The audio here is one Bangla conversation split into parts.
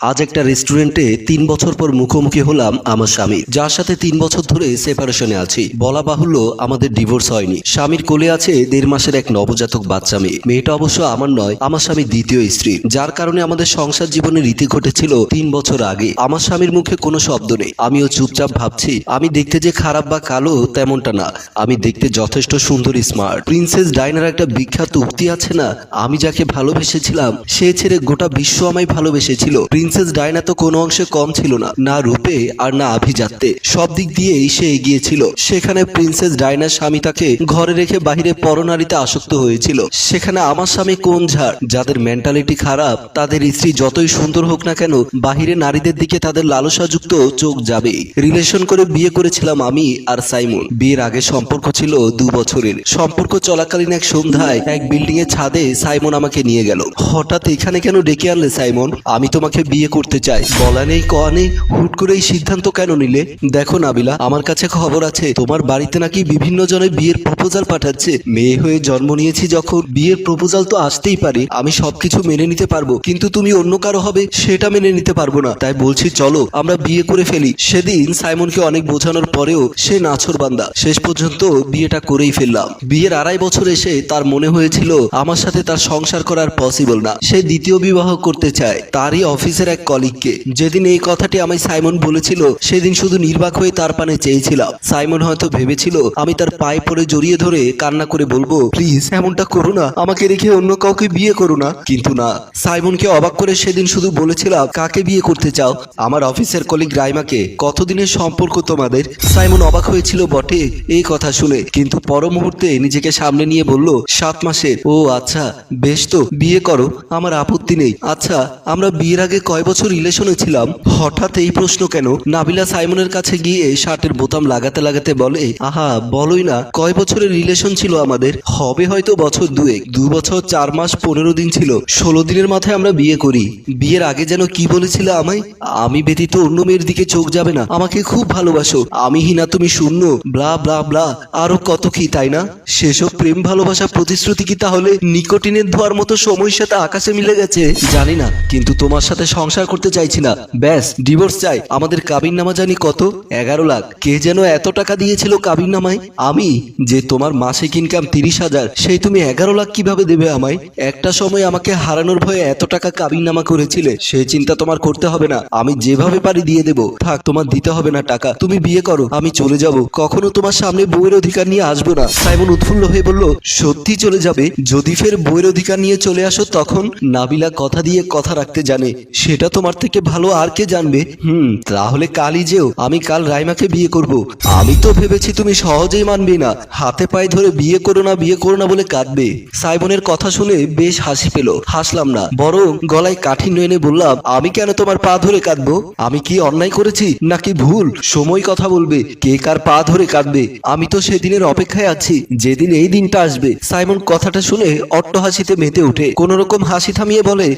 আজ একটা রেস্টুরেন্টে তিন বছর পর মুখোমুখি হলাম আমার স্বামী। যার সাথে তিন বছর ধরে সেপারেশনে আছি। বলা বাহুল্য আমাদের ডিভোর্স হয়নি। স্বামীর কোলে আছে দেড় মাসের এক নবজাতক বাচ্চা মেয়ে। মেয়েটা অবশ্য আমার নয়, আমার স্বামীর দ্বিতীয় স্ত্রী। যার কারণে আমাদের সংসার জীবনের রীতি ঘটেছিল তিন বছর আগে। আমার স্বামীর মুখে কোনো শব্দ নেই। আমিও চুপচাপ ভাবছি, আমি দেখতে যে খারাপ বা কালো তেমনটা না। আমি দেখতে যথেষ্ট সুন্দর স্মার্ট প্রিন্সেস ডাইনার একটা বিখ্যাত উক্তি আছে না? আমি যাকে ভালোবেসেছিলাম, সে ছেড়ে গোটা বিশ্ব আমায় ভালোবেসেছিল। প্রিন্সেস ডায়না তো কোনো অংশে কম ছিল না না রূপে আর না আভিজাত্যে। সব দিক দিয়েই সে এগিয়েছিল সেখানে প্রিন্সেস ডায়নার স্বামী তাকে ঘরে রেখে বাহিরে পরনারীতে আসক্ত হয়েছিল। সেখানে আমার স্বামী কোন ঝাড়? যাদের মেন্টালিটি খারাপ, তাদের স্ত্রী যতই সুন্দর হোক না কেন, বাহিরে নারীদের দিকে তাদের লালসাযুক্ত চোখ যাবে রিলেশন করে বিয়ে করেছিলাম আমি আর সাইমন। বিয়ের আগে সম্পর্ক ছিল দু বছরের। সম্পর্ক চলাকালীন এক সন্ধ্যায় এক বিল্ডিং এর ছাদে সাইমন আমাকে নিয়ে গেল। হঠাৎ এখানে কেন ডেকে আনলে সাইমন? আমি তোমাকে বিয়ে করতে চাই বলা নেই কয়া নেই। হুট করে এই সিদ্ধান্ত কেন নিলে? দেখো নাবিলা, আমার কাছে খবর আছে। তোমার বাড়িতে নাকি বিভিন্ন জনে বিয়ের প্রপোজাল পাঠাচ্ছে। মেয়ে হয়ে জন্ম নিয়েছি যখন। বিয়ের প্রপোজাল তো আসতেই পারে। আমি সবকিছু মেনে নিতে পারব। কিন্তু তুমি অন্য কারও হবে, সেটা মেনে নিতে পারব না। তাই বলছি, চলো, আমরা বিয়ে করে ফেলি। সেদিন সাইমনকে অনেক বোঝানোর পরেও সে নাছর বান্দা। শেষ পর্যন্ত বিয়েটা করেই ফেললাম। বিয়ের আড়াই বছর এসে তার মনে হয়েছিল, আমার সাথে তার সংসার করার পসিবল না। সে দ্বিতীয় বিবাহ করতে চায়। তারই অফিসের এক কলিগকে। যেদিন এই কথাটি আমায় সাইমন বলেছিল, সেদিন শুধু নির্বাক হয়ে তার পানে চেয়েছিলাম। সাইমন হয়তো ভেবেছিল, আমি তার পায়ে পড়ে জড়িয়ে ধরে কান্না করে বলব, প্লিজ, এমনটা করো না। আমাকে রেখে অন্য কাউকে বিয়ে করো না। কিন্তু না। সাইমনকে অবাক করে সেদিন শুধু বলেছিলাম, কাকে বিয়ে করতে চাও? আমার অফিসের কলিগ রাইমাকে, কতদিনের সম্পর্ক তোমাদের? সাইমন অবাক হয়েছিল, বটে, এই কথা শুনে। কিন্তু পর মুহূর্তে নিজেকে সামনে নিয়ে বলল, সাত মাসের। ও আচ্ছা বেশ তো, বিয়ে করো, আমার আপত্তি নেই। আচ্ছা আমরা বিয়ের আগে কয় বছর রিলেশনে ছিলাম, হঠাৎ এই প্রশ্ন কেন? নাবিলা সাইমনের কাছে গিয়ে শার্টের বোতাম লাগাতে লাগাতে বলে, আহা, বলোই না, কয় বছরের রিলেশন ছিল আমাদের? হবে হয়তো বছর দুয়েক, দু বছর চার মাস পনেরো দিন ছিল, ষোলো দিনের মাথায় আমরা বিয়ে করি। বিয়ের আগে যেন কি বলেছিলে আমায়? আমি ব্যতীত অন্য মেয়ের দিকে চোখ যাবে না, আমাকে খুব ভালোবাসো, আমি হিনা তুমি শূন্য, ব্লা ব্লা ব্লা, আরও কত কি, তাই না? সেসব প্রেম ভালোবাসা প্রতিশ্রুতি কি তাহলে নিকোটিনের ধোয়ার মতো সময়ের সাথে আকাশে মিলে গেছে? জানি না, কিন্তু তোমার সাথে সংসার করতে চাইছি না। ব্যাস ডিভোর্স চাই। আমাদের কাবিন নামা জানি কত? এগারো লাখ। কে যেন এত টাকা দিয়েছিল কাবিন নামায় আমি? যে তোমার মাসিক ইনকাম তিরিশ হাজার, সেই তুমি এগারো লাখ কীভাবে দেবে আমায়? একটা সময় আমাকে হারানোর ভয়ে এত টাকা কাবিন নামা করেছিলে সেই চিন্তা তোমার করতে হবে না। আমি যেভাবে পারি দিয়ে দেবো। থাক, তোমার দিতে হবে না টাকা। তুমি বিয়ে করো, আমি চলে যাব। কখনো তোমার সামনে বইয়ের অধিকার নিয়ে আসব না। সাইমন উৎফুল্ল হয়ে বলল, সত্যি চলে যাবে? যদি ফের বইয়ের অধিকার নিয়ে চলে আসো, তখন নাবিলা কথা দিয়ে কথা রাখতে জানে। সেটা তোমার থেকে ভালো আর কে জানবে? হুম, তাহলে কালই যেও, আমি কাল রাইমাকে বিয়ে করব। আমি তো ভেবেছি তুমি সহজেই মানবে না। হাতে পায়ে ধরে বিয়ে করো না, বিয়ে করো না বলে কাঁদবে। সাইমনের কথা শুনে বেশ হাসি পেল। হাসলাম না, বরং গলায় কাঠিন্য এনে বললাম, আমি কেন তোমার পা ধরে কাঁদবো? আমি কি অন্যায় করেছি নাকি ভুল? সময় কথা বলবে, কে কার পা ধরে কাঁদবে? আমি তো সেদিনের অপেক্ষায় আছি, যেদিন এই দিনটা আসবে। সাইমন কথাটা শুনে অট্ট হাসিতে মেতে উঠে কোন রকম হাসি থামিয়ে বলে,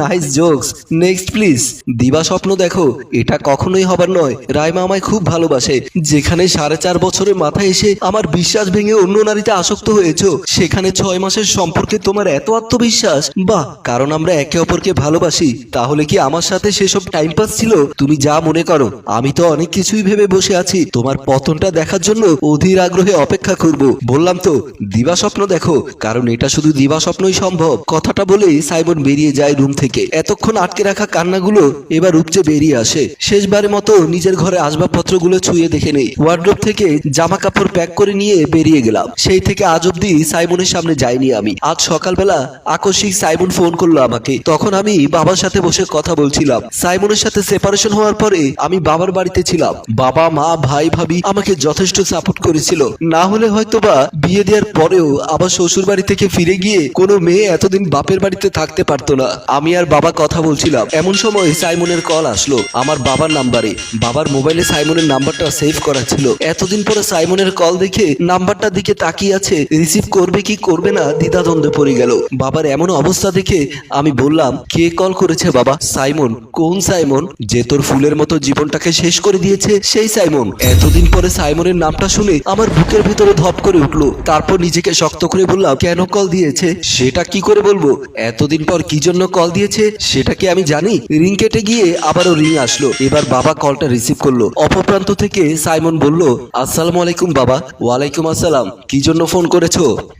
নাইস জোকস, নেক্সট প্লিজ দিবা স্বপ্ন দেখো, এটা কখনোই হবার নয়। রাইমা আমায় খুব ভালোবাসে। যেখানে সাড়ে চার বছরের মাথায় এসে আমার বিশ্বাস ভেঙে অন্য নারীতে আসক্ত হয়েছো, সেখানে ছয় মাসের সম্পর্কে তোমার এত আত্মবিশ্বাস। বাহ, কারণ আমরা একে অপরকে ভালোবাসি, তাহলে কি আমার সাথে সেসব টাইম পাস ছিল? তুমি যা মনে করো, আমি তো অনেক কিছুই ভেবে বসে আছি। তোমার পতনটা দেখার জন্য অধীর আগ্রহে অপেক্ষা করব। বললাম তো, দিবা স্বপ্ন দেখো, কারণ এটা শুধু দিবা স্বপ্নই সম্ভব। কথাটা বলেই সাইমন বেরিয়ে যায় রুম থেকে। এতক্ষণ আটকে রাখা কান্নাগুলো এবার উপচে বেরিয়ে আসে। শেষবারের মতো নিজের ঘরে আসবাবপত্রগুলো ছুঁয়ে দেখে নেই। ওয়ার্ড্রোপ থেকে জামা কাপড় প্যাক করে নিয়ে বেরিয়ে গেলাম। সেই থেকে আজ অব্দি সাইমনের সামনে যাইনি আমি। আজ সকালবেলা আকস্মিক সাইমন ফোন করল আমাকে। তখন আমি বাবার সাথে বসে কথা বলছিলাম। সাইমনের সাথে সেপারেশন হওয়ার পরে আমি বাবার বাড়িতে ছিলাম। বাবা, মা, ভাই, ভাবি আমাকে যথেষ্ট সাপোর্ট করেছিল। না হলে হয়তোবা বিয়ে দেওয়ার পরেও আবার শ্বশুর বাড়ি থেকে ফিরে গিয়ে কোনো মেয়ে এতদিন বাপের বাড়িতে থাকতে পারতো না। আমি আর বাবা কথা বলছিলাম। এমন সময় সাইমনের কল আসলো, আমার বাবার নাম্বারে। বাবার মোবাইলে সাইমনের নাম্বারটা সেভ করা ছিল। এতদিন পরে সাইমনের কল দেখে নাম্বারটার দিকে তাকিয়ে আছে রিসিভ করবে কি করবে না দ্বিধাদ্বন্দ্বে পড়ে গেল। বাবার এমন অবস্থা দেখে আমি বললাম, কে কল করেছে বাবা? সাইমন। কোন সাইমন? যে তোর ফুলের মতো জীবনটাকে শেষ করে দিয়েছে, সেই সাইমন। এতদিন পরে সাইমনের নামটা শুনে আমার বুকের ভেতরে ধপ করে উঠল। তারপর নিজেকে শক্ত করে বললাম, কেন কল দিয়েছে? সেটা কি করে বলব? এতদিন পর কি জন্য কল দিয়েছে? সেটা কি আমি জানি জানি রিং কেটে গিয়ে আবারও রিং আসলো। এবার বাবা কলটা রিসিভ করল। অপপ্রান্ত থেকে সাইমন বলল, আসসালামু আলাইকুম বাবা। ওয়ালাইকুম আসসালাম। কি জন্য ফোন করেছ?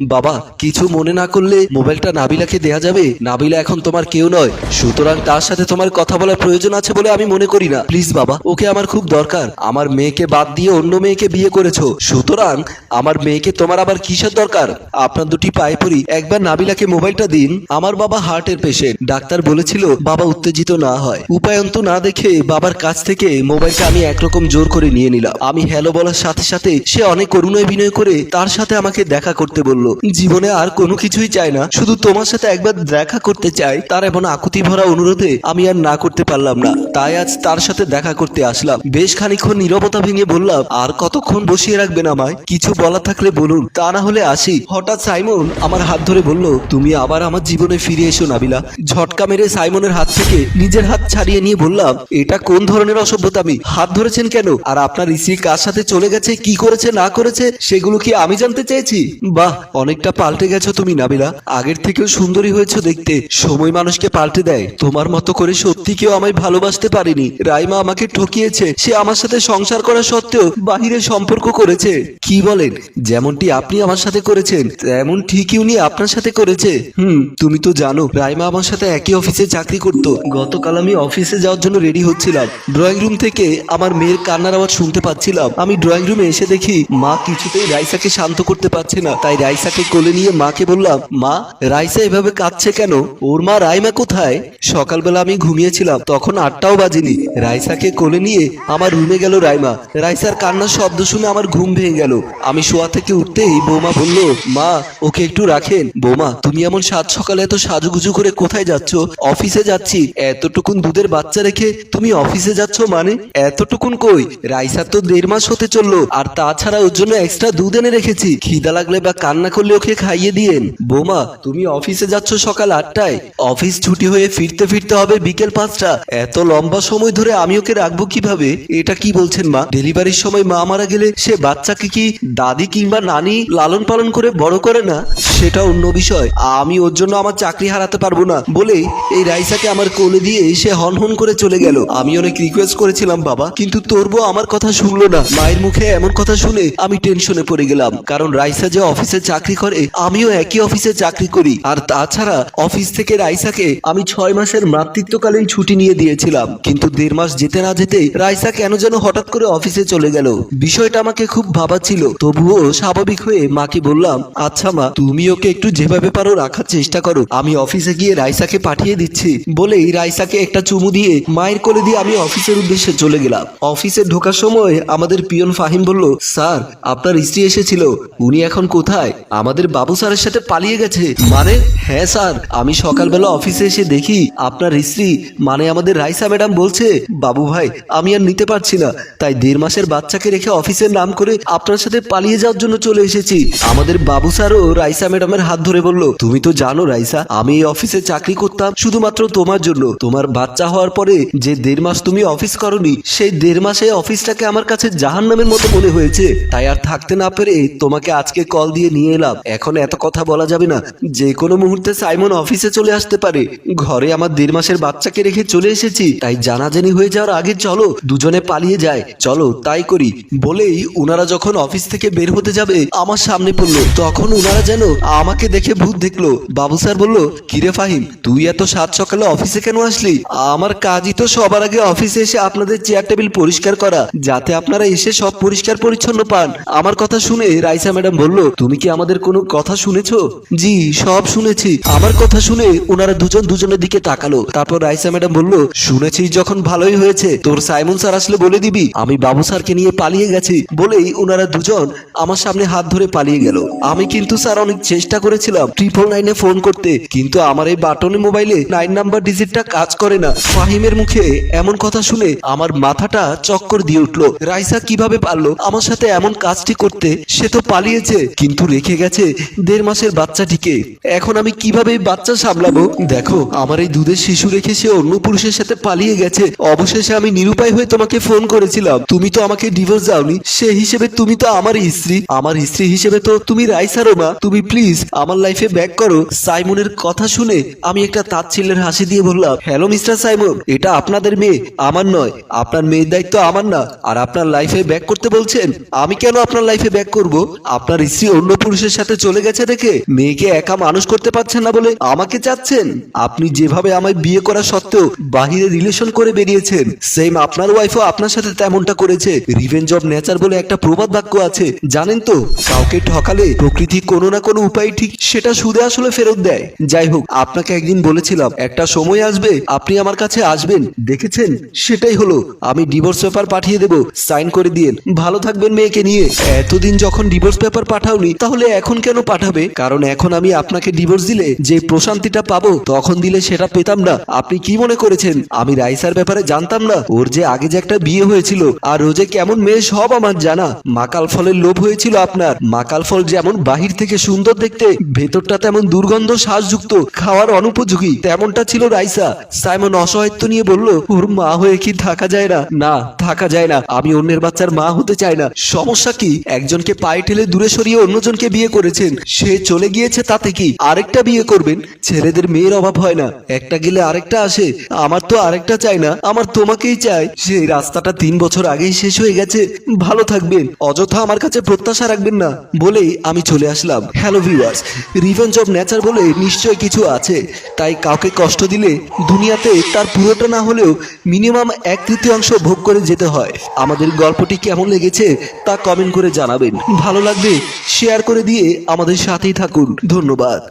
বাবা, কিছু মনে না করলে মোবাইলটা নাবিলাকে দেয়া যাবে? নাবিলা এখন তোমার কেউ নয়। সুতরাং তার সাথে তোমার কথা বলার প্রয়োজন আছে বলে আমি মনে করি না। প্লিজ বাবা, ওকে আমার খুব দরকার। আমার মেয়েকে বাদ দিয়ে অন্য মেয়েকে বিয়ে করেছ। সুতরাং আমার মেয়েকে তোমার আবার কিসের দরকার? আপনার দুটি পায়ে পড়ি। একবার নাবিলাকে মোবাইলটা দিন। আমার বাবা হার্টের পেশেন্ট ডাক্তার বলেছিল, বাবা, উত্তেজিত না হয়। উপায়ন্ত না দেখে বাবার কাছ থেকে মোবাইলটা আমি একরকম জোর করে নিয়ে নিলাম। আমি হ্যালো বলার সাথে সাথে সে অনেক করুণায় বিনয় করে তার সাথে আমাকে দেখা করতে বলল। জীবনে আর কোনো কিছুই চাই না, শুধু তোমার সাথে একবার দেখা করতে চাই। তার এমন আকুতি ভরা অনুরোধে আমি আর না করতে পারলাম না। তাই আজ তার সাথে দেখা করতে আসলাম। বেশ খানিক্ষণ নীরবতা ভেঙে বললাম, আর কতক্ষণ বসিয়ে রাখবেন আমায়? কিছু বলা থাকলে বলুন। তা না হলে আসি। হঠাৎ সাইমন আমার হাত ধরে বলল, তুমি আবার আমার জীবনে ফিরে এসো নাবিলা। ঝটকা মেরে সাইমনের হাত থেকে নিজের হাত ছাড়িয়ে নিয়ে বললাম, এটা কোন ধরনের অসভ্যতামি হাত ধরেছেন কেন? আর আপনার স্ত্রী কার সাথে চলে গেছে, কি করেছে, না করেছে, সেগুলো কি আমি জানতে চেয়েছি? বাহ, অনেকটা পাল্টে গেছো তুমি, নাবিলা। আগের থেকেও সুন্দরী হয়েছো দেখতে। সময় মানুষকে পাল্টে দেয়। তোমার মতো করে সত্যি কেউ আমায় ভালোবাসতে পারেনি। রাইমা আমাকে ঠকিয়েছে। সে আমার সাথে সংসার করা সত্ত্বেও বাহিরে সম্পর্ক করেছে। কি বলেন? যেমনটি আপনি আমার সাথে করেছেন, তেমন ঠিকই উনি আপনার সাথে করেছে। হুম, তুমি তো জানো, রাইমা আমার সাথে একই অফিসে চাকরি করত। গতকাল আমি অফিসে যাওয়ার জন্য রেডি হচ্ছিলাম। ড্রয়িং রুম থেকে আমার মেয়ের কান্নার আওয়াজ শুনতে পাচ্ছিলাম। আমি ড্রয়িং রুমে এসে দেখি মা কিছুতেই রাইসাকে শান্ত করতে পারছে না। তাই রাইসাকে কোলে নিয়ে মাকে বললাম, মা, রাইসা এভাবে কাঁদছে কেন? ওর মা রাইমা কোথায়? সকালবেলা আমি ঘুমিয়েছিলাম, তখন আটটাও বাজেনি। রাইসাকে কোলে নিয়ে আমার রুমে গেল রাইমা। রাইসার কান্নার শব্দ শুনে আমার ঘুম ভেঙে গেল। আমি শোয়া থেকে উঠতেই বৌমা বলল, মা, ওকে একটু রাখেন। বৌমা, তুমি এমন সাত সকালে এত সাজুগুজু করে কোথায় যাচ্ছ? অফিসে যাচ্ছি। এতটুকুন দুধের বাচ্চা রেখে তুমি অফিসে যাচ্ছ মানে? এতটুকুন কই? রাইসার তো দেড় মাস হতে চলল, আর তাছাড়া ওর জন্য এক্সট্রা দুধ এনে রেখেছি। খিদা লাগলে বা কান্না করলে ওকে খাইয়ে দিয়েন। বৌমা, তুমি অফিসে যাচ্ছ সকাল আটটায়। অফিস ছুটি হয়ে ফিরতে ফিরতে হবে বিকেল পাঁচটা। এত লম্বা সময় ধরে আমি ওকে রাখব কীভাবে? এটা কি বলছেন মা? ডেলিভারির সময় মা মারা গেলে সে বাচ্চাকে কি দাদি কিংবা নানি লালন পালন করে বড় করে না? সেটা অন্য বিষয়। আমি ওর জন্য আমার চাকরি হারাতে পারব না বলে এই রাইসাকে আমার কোলে দিয়ে সে হন হন করে চলে গেল। আমি অনেক রিকোয়েস্ট করেছিলাম, বাবা, কিন্তু তোর বউ আমার কথা শুনলো না। মায়ের মুখে এমন কথা শুনে আমি টেনশনে পড়ে গেলাম, কারণ রাইসা যে অফিসে চাকরি করে, আমিও একই অফিসে চাকরি করি। আর তাছাড়া অফিস থেকে রাইসাকে আমি ছয় মাসের মাতৃত্বকালীন ছুটি নিয়ে দিয়েছিলাম। কিন্তু দেড় মাস যেতে না যেতে রাইসা কেন যেন হঠাৎ করে অফিসে চলে গেল। বিষয়টা আমাকে খুব ভাবাচ্ছিল, তবুও স্বাভাবিক হয়ে মাকে বললাম আচ্ছা মা তুমি ওকে একটু যেভাবে পারো রাখার চেষ্টা করো। আমি অফিসে গিয়ে রাইসাকে পাঠিয়ে দিচ্ছি। বলেই রাইসাকে একটা চুমু দিয়ে মায়ের কোলে দিয়ে আমি অফিসের উদ্দেশ্যে চলে গেলাম। অফিসে ঢোকার সময় আমাদের পিয়ন ফাহিম বলল, স্যার, আপনার স্ত্রী এসেছিল। উনি এখন কোথায়? আমাদের বাবু স্যারের সাথে পালিয়ে গেছে। মানে? হ্যাঁ স্যার। আমি সকালবেলা অফিসে এসে দেখি আপনার স্ত্রী মানে আমাদের রাইসা ম্যাডাম বলছে, বাবু ভাই, আমি আর নিতে পারছি না। তাই দেড় মাসের বাচ্চাকে রেখে অফিসের নাম করে আপনার সাথে পালিয়ে যাওয়ার জন্য চলে এসেছি। আমাদের বাবু স্যারও রাইসা ম্যাডামের হাত ধরে বলল, তুমি তো জানো রাইসা, আমি এই অফিসে চাকরি করতাম শুধুমাত্র তোমার জন্য। তোমার বাচ্চা হওয়ার পরে যে দেড় মাস তুমি অফিস করনি, সেই দেড় মাসে অফিসটাকে আমার কাছে জাহান্নামের মতো মনে হয়েছে। তাই আর থাকতে না পেরে তোমাকে আজকে কল দিয়ে নিয়ে এলাম। এখন এত কথা বলা যাবে না। যে কোনো মুহূর্তে সাইমন অফিসে চলে আসতে পারে। ঘরে আমার দেড় মাসের বাচ্চাকে রেখে চলে এসেছি। তাই জানাজানি হয়ে যাওয়ার আগে চলো, দুজনে পালিয়ে যায় চলো, তাই করি। বলেই ওনারা যখন অফিস থেকে বের হতে যাবে, আমার সামনে পড়ল। তখন ওনারা যেন আমাকে দেখে ভূত দেখল। বাবু স্যার বলল, কিরে ফাহিম, তুই এত সাত সকালে অফিসে কেন আসলি? আমার কাজই তো সবার আগে অফিসে এসে আপনাদের চেয়ার টেবিল পরিষ্কার করা, যাতে আপনারা এসে সব পরিষ্কার পরিচ্ছন্ন পান। আমার কথা শুনে রাইসা ম্যাডাম বলল, তুমি কি আমাদের কোনো কথা শুনেছো? জি, সব শুনেছি। আমার কথা শুনে ওনারা দুজন দুজনের দিকে তাকালো। তারপর রাইসা ম্যাডাম বলল, শুনেছি যখন ভালোই হয়েছে, তোর সাইমন স্যার আসলে বলে দিবি, আমি বাবু স্যারকে নিয়ে পালিয়ে গেছি। বলেই ওনারা দুজন আমার সামনে হাত ধরে পালিয়ে গেল। আমি কিন্তু স্যার অনেক চেষ্টা করেছিলাম ট্রিপল নাইনে ফোন করতে, কিন্তু আমার এই বাটনে মোবাইলে নাইন নাম্বার ডিজিটটা কাজ করে না। ফাহিমের মুখে এমন কথা শুনে আমার মাথাটা চক্কর দিয়ে উঠল। রাইসা কীভাবে পারল আমার সাথে এমন কাজটি করতে? সে তো পালিয়েছে, কিন্তু রেখে গেছে দেড় মাসের বাচ্চাটিকে। এখন আমি কীভাবে বাচ্চা সামলাবো? দেখো, আমার এই দুধের শিশু রেখে সে অন্য পুরুষের সাথে পালিয়ে গেছে। অবশেষে আমি নিরুপায় হয়ে তোমাকে ফোন করেছিলাম। তুমি তো আমাকে ডিভোর্স দাওনি। সে হিসেবে তুমি তো আমার স্ত্রী। আমার স্ত্রী হিসেবে তো তুমি রাইসারও মা। তুমি প্লিজ প্লিজ আমার লাইফে ব্যাক করো। সাইমনের কথা শুনে আমি একটা তাচ্ছিল্যের হাসি দিয়ে বললাম হ্যালো মিস্টার সাইমন, এটা আপনাদের মেয়ে, আমার নয়। আপনার মেয়ের দায়িত্ব আমার না। আর আপনার লাইফে ব্যাক করতে বলছেন, আমি কেন আপনার লাইফে ব্যাক করব? আপনার স্ত্রী অন্য পুরুষের সাথে চলে গেছে দেখে মেয়েকে একা মানুষ করতে পারছেন না বলে আমাকে চাচ্ছেন। আপনি যেভাবে আমায় বিয়ে করা সত্ত্বেও বাহিরে রিলেশন করে বেরিয়েছেন সেম আপনার ওয়াইফও আপনার সাথে তেমনটা করেছে। রিভেঞ্জ অব নেচার বলে একটা প্রবাদ বাক্য আছে, জানেন তো? কাউকে ঠকালে প্রকৃতি কোনো না কোনো উপায় ঠিক সেটা সুদে আসলে ফেরত দেয়। যাই হোক, আপনাকে একদিন বলেছিলাম, একটা সময় আসবে, আপনি আমার কাছে আসবেন। দেখেছেন? সেটাই হলো। আমি ডিভোর্স পেপার পাঠিয়ে দেব সাইন করে দিয়েন। ভালো থাকবেন মেয়েকে নিয়ে। এতদিন যখন ডিভোর্স পেপার পাঠাওনি, তাহলে এখন কেন পাঠাবে? কারণ এখন আমি আপনাকে ডিভোর্স দিলে যে প্রশান্তিটা পাবো, তখন দিলে সেটা পেতাম না। আপনি কি মনে করেছেন? আমি রাইসার ব্যাপারে জানতাম না। ওর যে আগে যে একটা বিয়ে হয়েছিল, আর ও যে কেমন মেয়ে সব আমার জানা। মাকাল ফলের লোভ হয়েছিল আপনার। মাকাল ফল যেমন বাহির থেকে সুন্দর দেখতে ভেতরটা তেমন দুর্গন্ধ শ্বাসযুক্ত, খাওয়ার অনুপযোগী। তেমনটা ছিল রাইসা। সাইমন অসহায়ত্ব নিয়ে বলল, ওর মা হয়ে কি থাকা যায় না? না, থাকা যায় না। আমি অন্যের বাচ্চার মা হতে চাই না। সমস্যা কি? একজনকে পায়ে ঠেলে দূরে সরিয়ে অন্যজনকে বিয়ে করেছেন। সে চলে গিয়েছে তাতে কি? আরেকটা বিয়ে করবেন? ছেলেদের মেয়ের অভাব হয় না। একটা গেলে আরেকটা আসে। আমার তো আরেকটা চাই না। আমার তোমাকেই চাই। সেই রাস্তাটা তিন বছর আগেই শেষ হয়ে গেছে। ভালো থাকবেন। অযথা আমার কাছে প্রত্যাশা রাখবেন না। বলেই আমি চলে আসলাম। Hello viewers revenge of nature বলে নিশ্চয় কিছু আছে। তাই কাউকে কষ্ট দিলে দুনিয়াতে তার পুরোটা না হলেও মিনিমাম এক তৃতীয়াংশ ভোগ করে যেতে হয়। আমাদের গল্পটি কেমন লেগেছে তা কমেন্ট করে জানাবেন। ভালো লাগবে শেয়ার করে দিয়ে আমাদের সাথেই থাকুন। ধন্যবাদ।